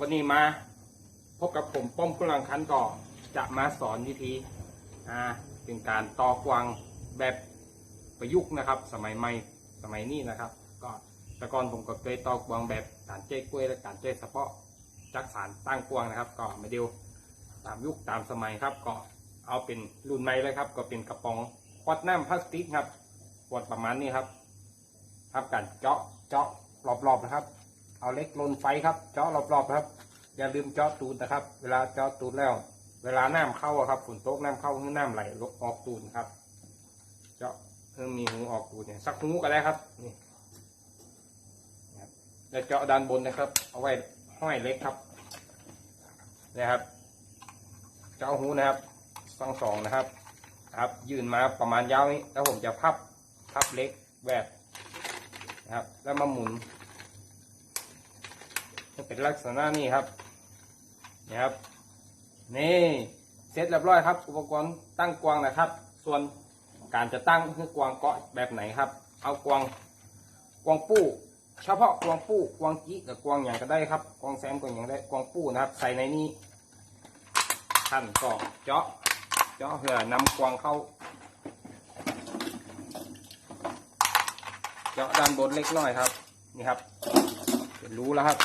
วันนี้มาพบกับผมป้อมกำลังคันก่อจะมาสอนวิธีอ่าเป็นการตอกวางแบบประยุกต์นะครับ สมัยใหม่สมัยนี้นะครับ ก็แต่ก่อนผมก็เคยตอกวางแบบการเจ๊กล้วยและการเจ๊สะเปาะจักสารตั้งกวางนะครับ ก็มาดูตามยุคตามสมัยครับ ก็เอาเป็นรุ่นใหม่เลยครับ ก็เป็นกระป๋องขวดน้ำพลาสติกครับขวดประมาณนี้ครับครับการเจาะเจาะรอบๆนะครับ เอาเล็กลนไฟครับเจาะรอบๆครับอย่าลืมเจาะตูดนะครับ เวลาเจาะตูดแล้ว เวลาน้ำเข้าครับฝนตกน้ำเข้าคือน้ำไหลออกตูดครับ เจาะเพิ่มมีหูออกตูดเนี่ยสักหูก็ได้ครับนี่นะครับแล้วเจาะด้านบนนะครับ เอาไว้ห้อยเล็กครับนะครับ เจาะหูนะครับสองสองนะครับ ครับ ยืนมาประมาณยาวนี้แล้วผมจะพับพับเล็กแหวกนะครับ แล้วมาหมุน จะเป็นลักษณะนี้ครับนี่ครับ นี่เสร็จเรียบร้อยครับ อุปกรณ์ตั้งกวางนะครับ ส่วนการจะตั้งคือกวางเกาะแบบไหนครับ เอากวางกวางปู้เฉพาะกวางปู้กวางกี้กับกวางอย่างก็ได้ครับกวางแซมกวางอย่างได้กวางปู้นะครับ ใส่ในนี้ท่านก็เจาะเจาะเพื่อนำกวางเข้าเจาะด้านบนเล็กน้อยครับ นี่ครับเป็นรู้แล้วครับ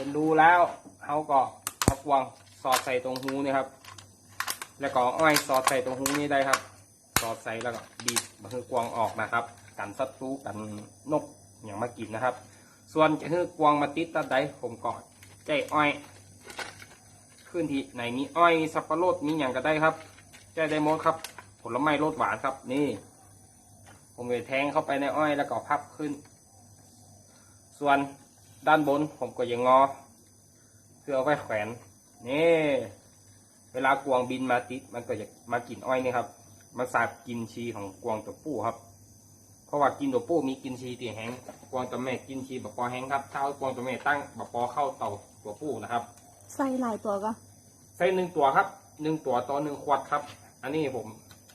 เป็นรูแล้วเขาก็เอากวางสอดใส่ตรงหูนี่ครับ แล้วก็อ้อยสอดใส่ตรงหูนี้ได้ครับ สอดใส่แล้วก็บีบมันคือกวางออกนะครับ กันศัตรูกันนกอย่างมากินนะครับ ส่วนจะคือกวางมาติดตัดใดผมก็ใจอ้อยขึ้นที่ไหนมีอ้อยสับปะรดมีอย่างก็ได้ครับใจได้หมดครับ ผลไม้รสหวานครับนี่ ผมเลยแทงเข้าไปในอ้อยแล้วก็พับขึ้น ส่วน ด้านบนผมก็ยังงอ เพื่อเอาไว้แขวนนี่เวลากวางบินมาติดมันก็จะมากินอ้อยนี่ครับมันสาบกินชีของกวางตัวผู้ครับ เพราะว่ากินตัวผู้มีกินชีตีแห้งกวางตัวแม่กินชีบะปอแห้งครับถ้าเอากวางตัวแม่ตั้งบะปอเข้าเต่าตัวผู้นะครับใส่หลายตัวก็ใส่หนึ่งตัวครับหนึ่งตัวต่อหนึ่งขวดครับ อันนี้ผม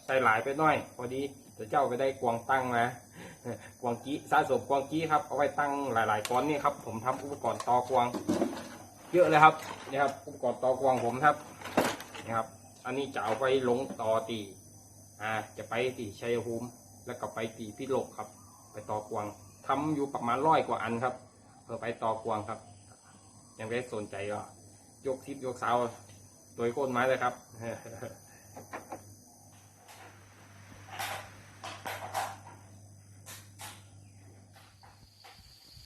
ใส่หลายไปหน่อย พอดีเดี๋ยวเจ้าก็ได้กวางตั้งมา กวางกี้สะสมกวางกี้ครับเอาไว้ตั้งหลาย ๆก้อนนี่ครับ ผมทำอุปกรณ์ตอกวางเยอะเลยครับนี่ครับอุปกรณ์ตอกวางผมครับนี่ครับ อันนี้จะเอาไปลงต่อตีอ่าจะไปตีชัยภูมิแล้วก็ไปตีพิโลกครับ ไปตอกวางทำอยู่ประมาณร้อยกว่าอันครับเพื่อไปตอกวางครับ ยังไม่สนใจก็ยกทิปยกเสาโดยโคนไม้เลยครับ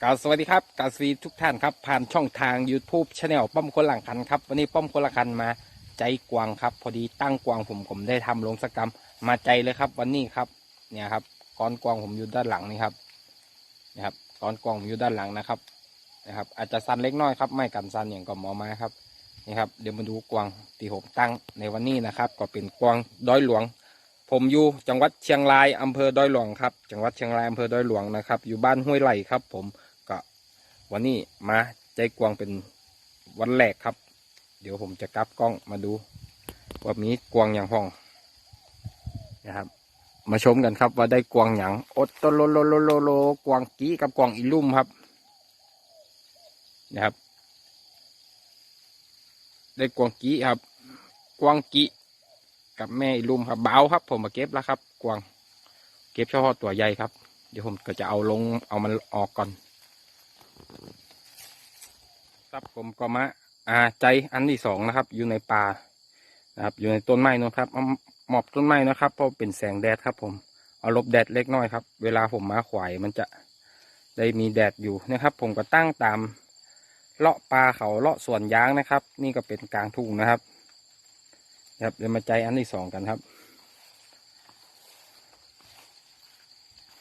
กาสวัสดีครับกาสวีทุกท่านครับ ผ่านช่องทาง YouTube Channel ป้อมคนหลังคันครับ วันนี้ป้อมคนหลังคันมาใจกวางครับ พอดีตั้งกวางผมผมได้ทำลงสกรรมมาใจเลยครับ วันนี้ครับ เนี่ยครับก้อนกวางผมอยู่ด้านหลังนี่ครับนะครับก้อนกวางผมอยู่ด้านหลังนะครับ นะครับ อาจจะสั้นเล็กน้อยครับไม่กันสั้นอย่างกับหมอไม้ครับนี่ครับเดี๋ยวมาดูกวางที่ผมตั้งในวันนี้นะครับ ก็เป็นกวางดอยหลวง ผมอยู่จังหวัดเชียงรายอำเภอดอยหลวงครับ จังหวัดเชียงรายอำเภอดอยหลวงนะครับ อยู่บ้านห้วยไหลครับ ผม วันนี้มาใจกวางเป็นวันแรกครับ เดี๋ยวผมจะกลับกล้องมาดูว่ามีกวางอย่างห้องนะครับ มาชมกันครับว่าได้กวางอย่างอดตโลโลโลโลโลกวางกี้กับกวางอีลุ่มครับ นะครับ ได้กวางกี้ครับ กวางกี้กับแม่อีลุ่มครับเบาครับ ผมมาเก็บแล้วครับ กวาง เก็บเฉพาะตัวใหญ่ครับ เดี๋ยวผมก็จะเอาลงเอามันออกก่อน ครับผมก็มาอ่าใจอันที่สองนะครับ อยู่ในป่านะครับ อยู่ในต้นไม้นะครับอาหมอบต้นไม้นะครับเพราะเป็นแสงแดดครับ ผมเอาหลบแดดเล็กน้อยครับ เวลาผมมาขวายมันจะได้มีแดดอยู่นะครับ ผมก็ตั้งตามเลาะปลาเขาเลาะสวนยางนะครับ นี่ก็เป็นกลางทุ่งนะครับครับเดี๋ยวมาใจอันที่สองกันครับ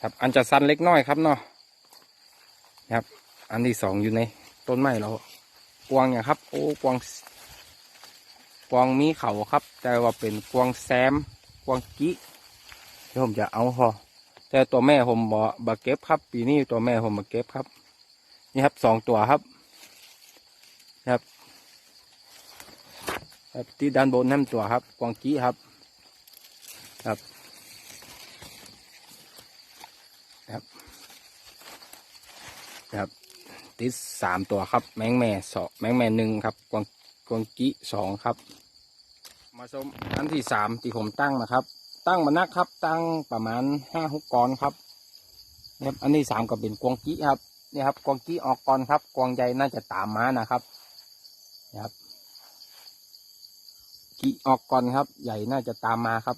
ครับอันจะสั้นเล็กน้อยครับเนาะครับ อันที่สองอยู่ในต้นไม้เรากวางอย่างครับ โอ้กวางกวางมีเขาครับ แต่ว่าเป็นกวางแซมกวางกี้เดี๋ยวผมจะเอาพอแต่ตัวแม่ผมบอบาเก็บครับ ปีนี้ตัวแม่ผมมาเก็บครับ นี่ครับสองตัวครับครับครับที่ด้านบนนั่นตัวครับ กวางกี้ครับ ครับครับครับ ติดสามตัวครับ แมงแม่สองแมงแม่หนึ่งครับกวางกวางกี้สองครับ มาชมอันที่สามที่ผมตั้งนะครับ ตั้งมานักครับ ตั้งประมาณห้าหกกอนครับนะครับอันที่สามก็เป็นกวางกี้ครับนี่ครับกวางกี้ออกก่อนครับ กวางใหญ่น่าจะตามมานะครับนะครับกี้ออกก่อนครับ ใหญ่น่าจะตามมาครับ